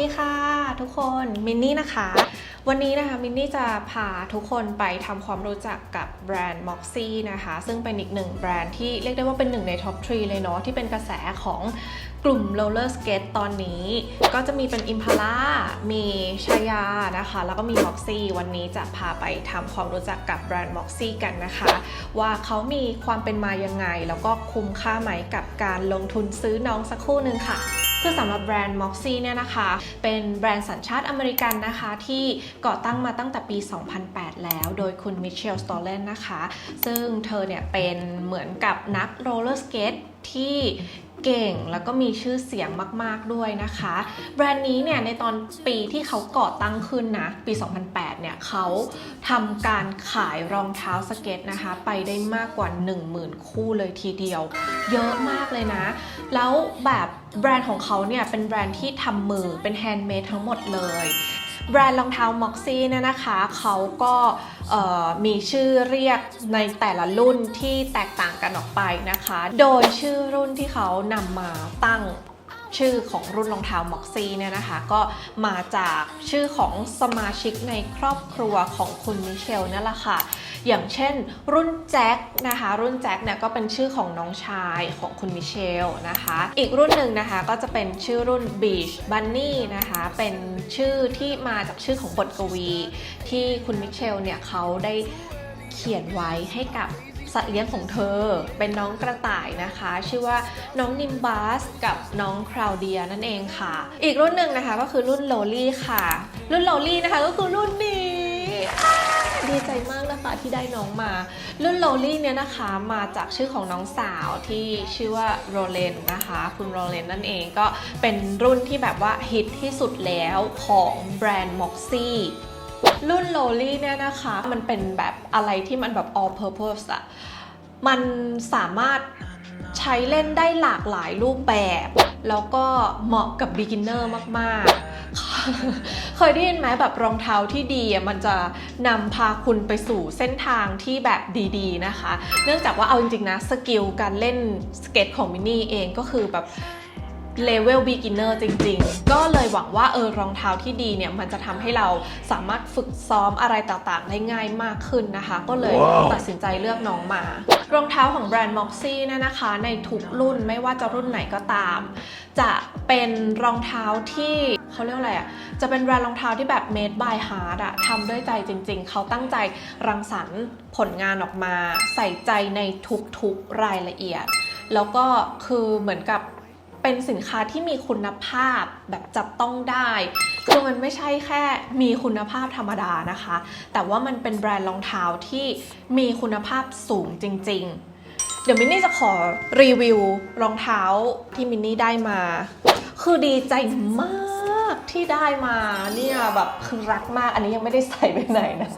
ดีค่ะ ทุกคนมินนี่นะคะ วันนี้นะคะมินนี่จะพาทุกคนไปทำความรู้จักกับแบรนด์ Moxie นะคะ ซึ่งเป็นอีกหนึ่งแบรนด์ที่เรียกได้ว่าเป็นหนึ่งในท็อปทรีเลยเนาะที่เป็นกระแสของกลุ่ม roller skate ตตอนนี้ ก็จะมีเป็น Impala มีชายานะคะ แล้วก็มี Moxie วันนี้จะพาไปทำความรู้จักกับแบรนด์ Moxie กันนะคะ ว่าเขามีความเป็นมายังไง แล้วก็คุ้มค่าไหมกับการลงทุนซื้อน้องสักคู่หนึ่งค่ะ คือสำหรับแบรนด์ Moxie เนี่ยนะคะ เป็นแบรนด์สัญชาติอเมริกันนะคะ ที่ก่อตั้งมาตั้งแต่ปี 2008 แล้ว โดยคุณมิเชลสตอเลนนะคะ ซึ่งเธอเนี่ยเป็นเหมือนกับนักโรลเลอร์สเกตที่ เก่ง แล้วก็มีชื่อเสียงมาก ๆ ด้วยนะคะ แบรนด์นี้เนี่ยในตอนปีที่เขาก่อตั้งขึ้นนะ ปี 2008 เนี่ยเขาทำการขายรองเท้าสเก็ตนะคะ ไปได้มากกว่า 10,000 คู่เลยทีเดียว เยอะมากเลยนะ แล้วแบบแบรนด์ของเขาเนี่ยเป็นแบรนด์ที่ทำมือเป็นแฮนด์เมดทั้งหมดเลย แบรนด์รองเท้า Moxie เนี่ยนะคะเขาก็มีชื่อเรียกในแต่ละรุ่นที่แตกต่างกันออกไปนะคะ โดยชื่อรุ่นที่เขานำมาตั้งชื่อของรุ่นรองเท้า Moxie เนี่ยนะคะ ก็มาจากชื่อของสมาชิกในครอบครัวของคุณมิเชลนั่นแหละค่ะ อย่างเช่น รุ่นแจ็คนะคะ รุ่นแจ็คเนี่ยก็เป็นชื่อของน้องชายของคุณมิเชลนะคะ อีกรุ่นหนึ่งนะคะก็จะเป็นชื่อรุ่น Beach Bunny นะคะ เป็นชื่อที่มาจากชื่อของบทกวี ที่คุณมิเชลเนี่ยเขาได้เขียนไว้ให้กับสัตว์เลี้ยงของเธอเป็นน้องกระต่ายนะคะ ชื่อว่าน้องนิมบัสกับน้องคราวเดียนั่นเองค่ะ อีกรุ่นหนึ่งนะคะก็คือรุ่นโลลี่ค่ะ รุ่นโลลี่นะคะก็คือรุ่นนี้ ดีใจมากนะคะที่ได้น้องมา รุ่นโรลลี่เนี่ยนะคะมาจากชื่อของน้องสาวที่ชื่อว่าโรเลนนะคะ คุณโรเลนนั่นเองก็เป็นรุ่นที่แบบว่าฮิตที่สุดแล้วของแบรนด์ Moxie รุ่นโรลลี่เนี่ยนะคะมันเป็นแบบอะไรที่มันแบบ all purpose อะมันสามารถใช้เล่นได้หลากหลายรูปแบบ แล้วก็เหมาะกับ beginner มาก ๆ เคยได้ยินไหมแบบรองเท้าที่ดีอะมันจะนำพาคุณไปสู่เส้นทางที่แบบดีๆนะคะ เนื่องจากว่าเอาจริงๆนะสกิลการเล่นสเก็ตของมินนี่เองก็คือแบบเลเวล beginner จริงๆ ก็เลยหวังว่าเออรองเท้าที่ดีเนี่ย มันจะทำให้เราสามารถฝึกซ้อมอะไรต่างๆ ได้ง่ายมากขึ้นนะคะ ก็เลยว้าวตัดสินใจเลือกน้องมา รองเท้าของแบรนด์ Moxie เนี่ยนะคะ ในทุกรุ่นไม่ว่าจะรุ่นไหนก็ตาม จะ เป็นรองเท้าที่เขาเรียกอะไรอะ จะเป็นแบรนด์รองเท้าที่แบบ made by heart อะทำด้วยใจจริง ๆ เขาตั้งใจรังสรรค์ผลงานออกมา ใส่ใจในทุกๆรายละเอียด แล้วก็คือเหมือนกับเป็นสินค้าที่มีคุณภาพแบบจับต้องได้คือมันไม่ใช่แค่มีคุณภาพธรรมดานะคะ แต่ว่ามันเป็นแบรนด์รองเท้าที่มีคุณภาพสูงจริง ๆ เดี๋ยวมินนี่จะขอรีวิวรองเท้าที่มินนี่ได้มา คือดีใจมากที่ได้มาเนี่ยแบบคือรักมากอันนี้ยังไม่ได้ใส่ไปไหนนะ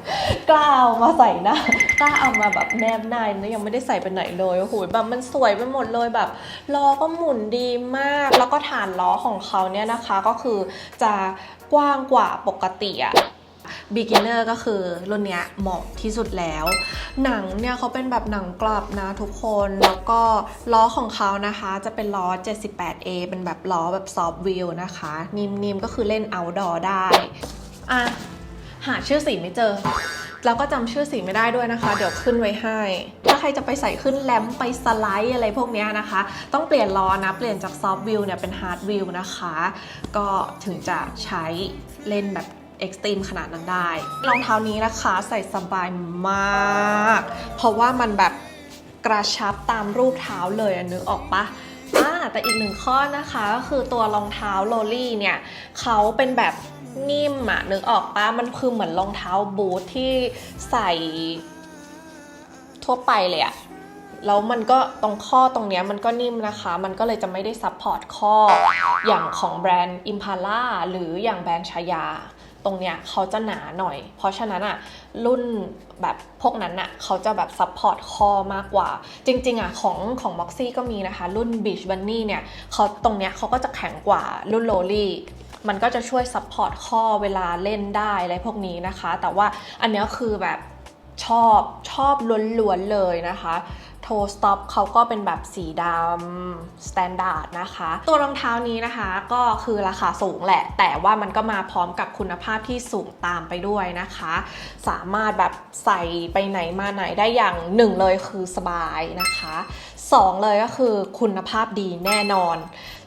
กล้าเอามาใส่หนะกล้าเอามาแบบแนบหน้านะยังไม่ได้ใส่ไปไหนเลยโอ้โหแบบมันสวยไปหมดเลยแบบล้อก็หมุนดีมาก แล้วก็ฐานล้อของเขาเนี่ยนะคะ ก็คือจะกว้างกว่าปกติอะ beginner ก็คือรุ่นเนี้ยเหมาะที่สุดแล้ว หนังเนี่ยเขาเป็นแบบหนังกลับนะทุกคน แล้วก็ล้อของเขานะคะจะเป็นล้อ 78A เป็นแบบล้อแบบซอฟต์วิวนะคะ นิ่มๆ ก็คือเล่น outdoor ได้อะหาชื่อสีไม่เจอแล้วก็จำชื่อสีไม่ได้ด้วยนะคะ เดี๋ยวขึ้นไว้ให้ ถ้าใครจะไปใส่ขึ้นแลมไปสไลด์อะไรพวกนี้นะคะ ต้องเปลี่ยนล้อนะ เปลี่ยนจากซอฟต์วิวเนี่ยเป็นฮาร์ดวิวนะคะ ก็ถึงจะใช้เล่นแบบ เอ็กซ์ตรีมขนาดนั้นได้ รองเท้านี้นะคะใส่สบายมาก เพราะว่ามันแบบกระชับตามรูปเท้าเลยนึกออกปะอ่าแต่อีกหนึ่งข้อนะคะก็คือตัวรองเท้าโรลลี่เนี่ยเขาเป็นแบบนิ่มอะนึกออกปะมันคือเหมือนรองเท้าบูทที่ใส่ทั่วไปเลยอะแล้วมันก็ตรงข้อตรงเนี้ยมันก็นิ่มนะคะ มันก็เลยจะไม่ได้ซับพอร์ตข้ออย่างของแบรนด์ Impala หรืออย่างแบรนด์ชายา ตรงเนี้ยเขาจะหนาหน่อย เพราะฉะนั้นอะรุ่นแบบพวกนั้นอะเขาจะแบบซับพอร์ตข้อมากกว่า จริงๆอะของของ Moxie ก็มีนะคะ รุ่น Beach Bunny เนี่ยเขาตรงเนี้ยเขาก็จะแข็งกว่ารุ่น Lowly มันก็จะช่วยซับพอร์ตข้อเวลาเล่นได้อะไรพวกนี้นะคะ แต่ว่าอันเนี้ยคือแบบชอบชอบล้วนๆเลยนะคะ โทสต็อปเขาก็เป็นแบบสีดำสแตนดาร์ดนะคะ ตัวรองเท้านี้นะคะก็คือราคาสูงแหละ แต่ว่ามันก็มาพร้อมกับคุณภาพที่สูงตามไปด้วยนะคะ สามารถแบบใส่ไปไหนมาไหนได้อย่างหนึ่งเลยคือสบายนะคะสองเลยก็คือคุณภาพดีแน่นอน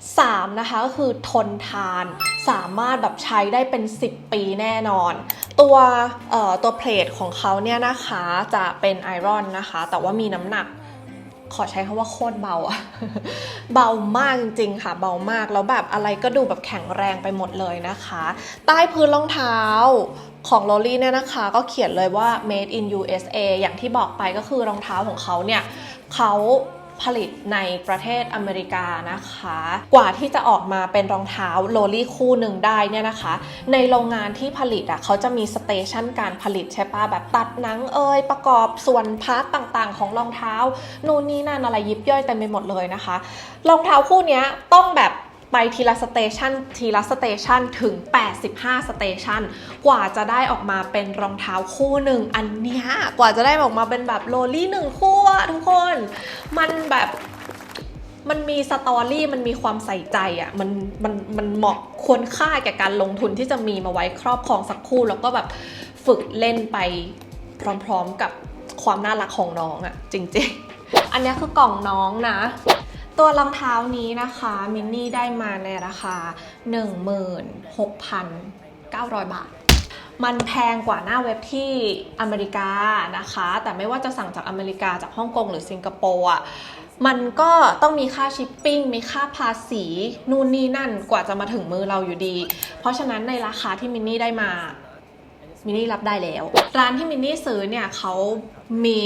3นะคะก็คือทนทานสามารถแบบใช้ได้เป็น 10 ปีแน่นอน ตัวเอ่อตัวเพลทของเขาเนี่ยนะคะจะเป็นไอรอนนะคะ แต่ว่ามีน้ำหนัก ขอใช้คำว่าโคตรเบาอะเบามากจริงๆค่ะ เบามากแล้วแบบอะไรก็ดูแบบแข็งแรงไปหมดเลยนะคะ ใต้พื้นรองเท้าของโ o ลี่เนี่ยนะคะ ก็เขียนเลยว่า made in USA อย่างที่บอกไปก็คือรองเท้าของเขาเนี่ยเขา ผลิตในประเทศอเมริกานะคะ กว่าที่จะออกมาเป็นรองเท้าโลลี่คู่หนึ่งได้เนี่ยนะคะ ในโรงงานที่ผลิตอะเขาจะมีสเตชันการผลิตใช่ปะแบบตัดหนังเอยประกอบส่วนพาร์ตต่างๆ ของรองเท้า นู่นนี่นั่นอะไรยิบย่อยเต็มไปหมดเลยนะคะ รองเท้าคู่นี้ต้องแบบ ไปทีละสเตชันทีละสเตชันถึง 85 สเตชันกว่าจะได้ออกมาเป็นรองเท้าคู่หนึ่งอันเนี้ยกว่าจะได้ออกมาเป็นแบบโรลี่หนึ่งคู่อะทุกคน มันแบบมันมีสตอรี่มันมีความใส่ใจอะ่ะมันมันมันเหมาะควรค่าแก่การลงทุนที่จะมีมาไว้ครอบครองสักคู่แล้วก็แบบฝึกเล่นไปพร้อมๆกับความน่ารักของน้องอะ่ะจริงๆ อันนี้คือกล่องน้องนะ ตัวรองเท้านี้นะคะมินนี่ได้มาในราคา 16,900 บาท มันแพงกว่าหน้าเว็บที่อเมริกานะคะ แต่ไม่ว่าจะสั่งจากอเมริกาจากฮ่องกงหรือสิงคโปร์อะมันก็ต้องมีค่าชิปปิ้ง มีค่าภาษีนู่นนี่นั่นกว่าจะมาถึงมือเราอยู่ดี เพราะฉะนั้นในราคาที่มินนี่ได้มามินนี่รับได้แล้ว ร้านที่มินนี่ซื้อเนี่ยเขามี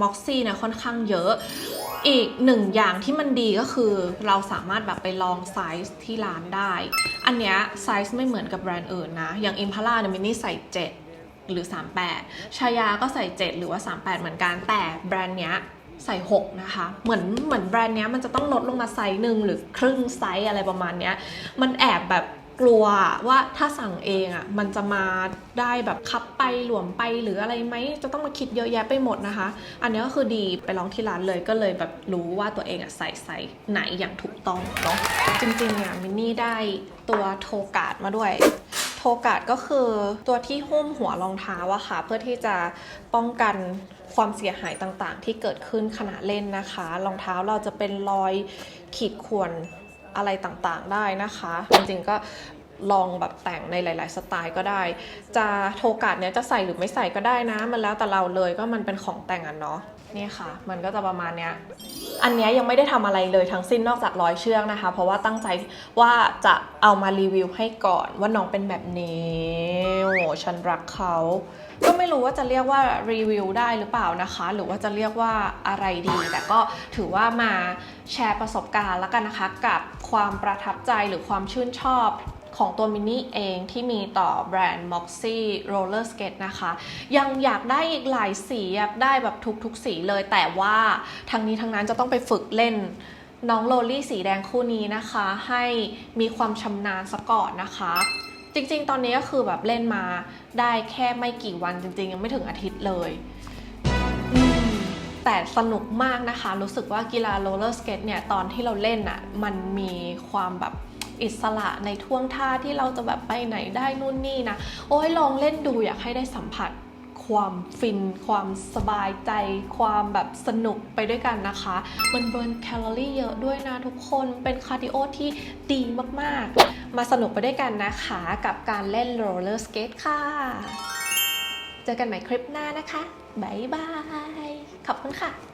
ม็อกซี่เนี่ยค่อนข้างเยอะ อีกหนึ่งอย่างที่มันดีก็คือเราสามารถแบบไปลองไซส์ที่ร้านได้ อันเนี้ยไซส์ไม่เหมือนกับแบรนด์อื่นนะ อย่าง Impala เนี่ยมินนี่ใส่ 7 หรือ 38 ชายาก็ใส่ 7 หรือว่า 38 เหมือนกัน แต่แบรนด์เนี้ยใส่ 6 นะคะ เหมือนเหมือนแบรนด์เนี้ยมันจะต้องลดลงมาไซส์หนึ่งหรือครึ่งไซส์อะไรประมาณเนี้ย มันแอบแบบ กลัวว่าถ้าสั่งเองอะ่ะมันจะมาได้แบบคับไปหลวมไปหรืออะไรไหมจะต้องมาคิดเยอะแยะไปหมดนะคะ อันนี้ก็คือดีไปลองที่ร้านเลยก็เลยแบบรู้ว่าตัวเองอะ่ะใส่ไซส์ไหนอย่างถูกต้องเนาะจริงๆเนี่ยมินนี่ได้ตัวโทการ์ดมาด้วยโทการ์ดก็คือตัวที่หุ้มหัวรองเท้าอะค่ะ เพื่อที่จะป้องกันความเสียหายต่างๆ ที่เกิดขึ้นขณะเล่นนะคะรองเท้าเราจะเป็นรอยขีดข่วน อะไรต่างๆได้นะคะ จริงๆก็ลองแบบแต่งในหลาย ๆ สไตล์ก็ได้ จะโทกาดเนี้ยจะใส่หรือไม่ใส่ก็ได้นะ มันแล้วแต่เราเลยก็มันเป็นของแต่งอะเนาะ นี่ค่ะ มันก็จะประมาณเนี้ย อันเนี้ยยังไม่ได้ทำอะไรเลยทั้งสิ้นนอกจากร้อยเชือกนะคะ เพราะว่าตั้งใจว่าจะเอามารีวิวให้ก่อนว่าน้องเป็นแบบนี้โอ้ฉันรักเขาก็ไม่รู้ว่าจะเรียกว่ารีวิวได้หรือเปล่านะคะ หรือว่าจะเรียกว่าอะไรดี แต่ก็ถือว่ามาแชร์ประสบการณ์แล้วกันนะคะ กับความประทับใจหรือความชื่นชอบ ของตัวมินนี่เองที่มีต่อแบรนด์ Moxie Roller Skate นะคะ ยังอยากได้อีกหลายสีอยากได้แบบทุกๆสีเลย แต่ว่าทั้งนี้ทั้งนั้นจะต้องไปฝึกเล่นน้องโรลลี่สีแดงคู่นี้นะคะ ให้มีความชำนาญซะก่อนนะคะจริงๆ ตอนนี้ก็คือแบบเล่นมาได้แค่ไม่กี่วันจริง ๆ ยังไม่ถึงอาทิตย์เลย แต่สนุกมากนะคะ รู้สึกว่ากีฬาโรลเลอร์สเกตเนี่ย ตอนที่เราเล่นอะ่ะ มันมีความแบบ อิสระในท่วงท่าที่เราจะแบบไปไหนได้นู่นนี่นะ โอ้ยลองเล่นดูอยากให้ได้สัมผัสความฟิน ความสบายใจ ความแบบสนุกไปด้วยกันนะคะ มันเบิร์นแคลอรี่เยอะด้วยนะทุกคน เป็นคาร์ดิโอที่ดีมาก ๆ มาสนุกไปด้วยกันนะคะ กับการเล่นโรลเลอร์สเกตค่ะ เจอกันใหม่คลิปหน้านะคะ บ๊ายบาย ขอบคุณค่ะ